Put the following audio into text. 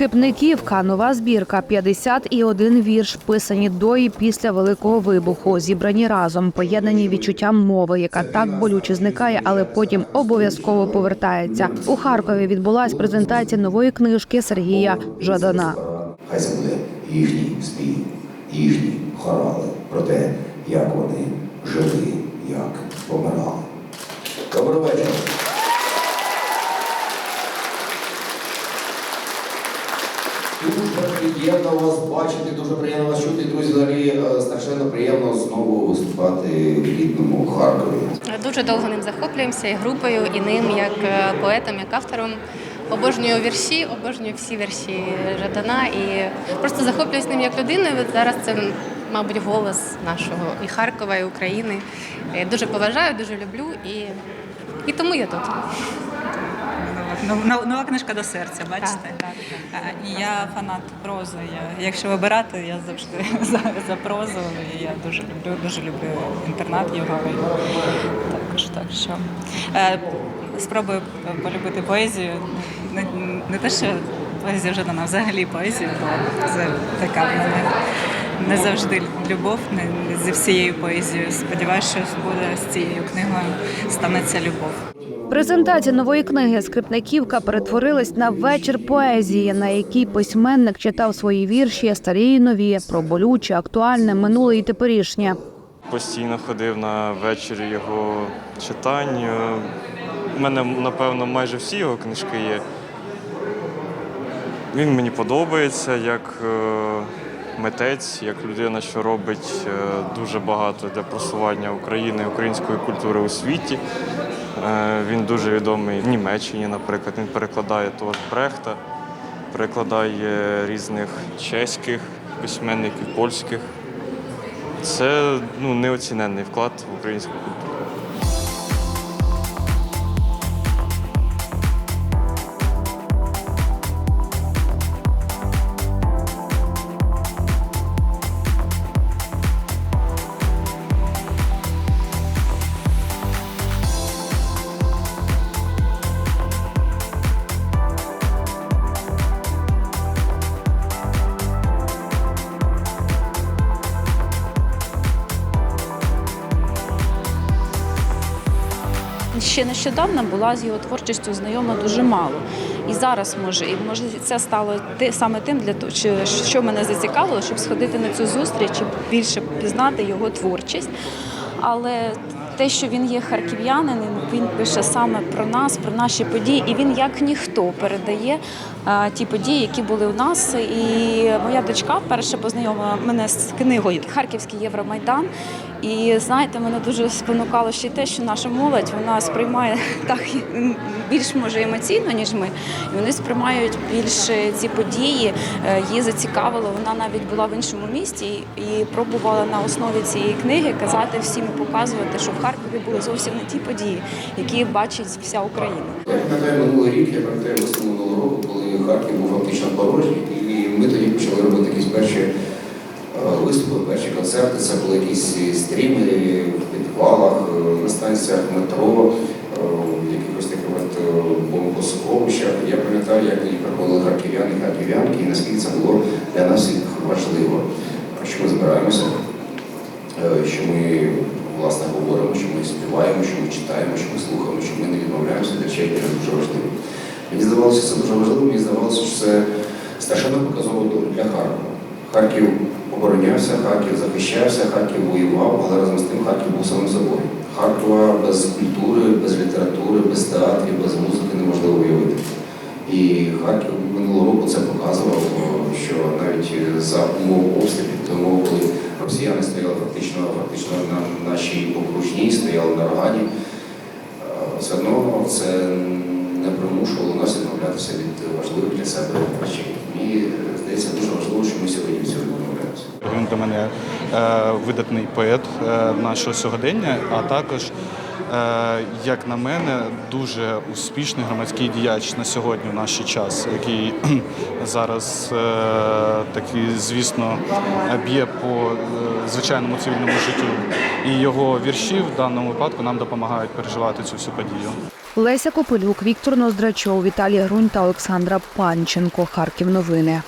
Скипниківка нова збірка 51 вірш, писані до і після великого вибуху, зібрані разом, поєднані відчуттям мови, яка так болюче зникає, але потім обов'язково повертається. У Харкові відбулась презентація нової книжки Сергія Жадана. Хай це буде їхній спів, їхні хорали про те, як вони жили, як помирали. Доброго вечора. Дуже приємно вас бачити, дуже приємно вас чути, друзі. Взагалі е, страшенно приємно знову виступати в рідному Харкові. Дуже довго ним захоплюємося і групою, і ним як е, поетом, як автором. Обожнюю вірші, обожнюю всі вірші Жадана і просто захоплююсь ним як людиною. Зараз це, мабуть, голос нашого і Харкова, і України. Дуже поважаю, дуже люблю і, і тому я тут. Нова, нова- книжка до серця, бачите? Так, так, Е, І я фанат прози. Я, якщо вибирати, я завжди за, за прозу. І я дуже люблю, дуже люблю інтернат його. Також так що е, спробую полюбити поезію. Не, не те, що поезія вже дана, взагалі поезію, бо це така мене не завжди любов, не, не зі всією поезією. Сподіваюся, що буде з цією книгою станеться любов. Презентація нової книги Скрипниківка перетворилась на вечір поезії, на якій письменник читав свої вірші, старі і нові, про болюче, актуальне, минуле і теперішнє. Постійно ходив на вечір його читань. У мене, напевно, майже всі його книжки є. Він мені подобається як е, митець, як людина, що робить е, дуже багато для просування України, української культури у світі. Е, Він дуже відомий в Німеччині, наприклад. Він перекладає того ж Брехта, перекладає різних чеських письменників, польських. Це ну, неоціненний вклад в українську культуру. Ще нещодавно була з його творчістю знайома дуже мало. І зараз може, і може це стало те саме тим, для того, що, мене зацікавило, щоб сходити на цю зустріч і більше пізнати його творчість. Але те, що він є харків'янин, він пише саме про нас, про наші події, і він як ніхто передає ті події, які були у нас. І моя дочка вперше познайомила мене з книгою Харківський Євромайдан. І знаєте, мене дуже спонукало ще те, що наша молодь вона сприймає так більш може емоційно, ніж ми. І вони сприймають більше ці події. Е, Її зацікавило. Вона навіть була в іншому місті і пробувала на основі цієї книги казати всім і показувати, що в Харкові були зовсім не ті події, які бачить вся Україна. Я пам'ятаю минулий рік, я пам'ятаю минулого року, коли Харків був фактично порожній, і ми тоді почали робити якісь перші е, виступи, перші концерти. Це були якісь стріми в підвалах, е, на станціях метро, е, в якихось таких от е, бомбосховищах. Я пам'ятаю, як тоді приходили харків'яни, харків'янки, і наскільки це було для нас всіх важливо, що ми збираємося, е, що ми власне говоримо, що ми співаємо, що ми читаємо, що ми слухаємо, що ми не відмовляємося від речей, які дуже важливі. Мені здавалося, це дуже важливо, мені здавалося, що це страшенно показово для Харкова. Харків оборонявся, Харків захищався, Харків воював, але разом з тим Харків був самим собою. Харкова без культури, без літератури, без театрів, без музики неможливо уявити. І Харків минулого року це показував, що навіть за умов обстрілів, умов, коли росіяни стояли фактично, фактично на нашій окружній, стояли на рогані, е, все одно це примушувало нас відмовлятися від важливих для себе речей. Мені здається дуже важливо, що ми сьогодні від цього відмовляємося. Він для мене е, видатний поет е, нашого сьогодення, а також, е, як на мене, дуже успішний громадський діяч на сьогодні в наш час, який зараз е, такий, звісно, б'є по е, звичайному цивільному життю. І його вірші в даному випадку нам допомагають переживати цю всю подію. Леся Копилюк, Віктор Ноздрачов, Віталій Грунь та Олександра Панченко. Харків новини.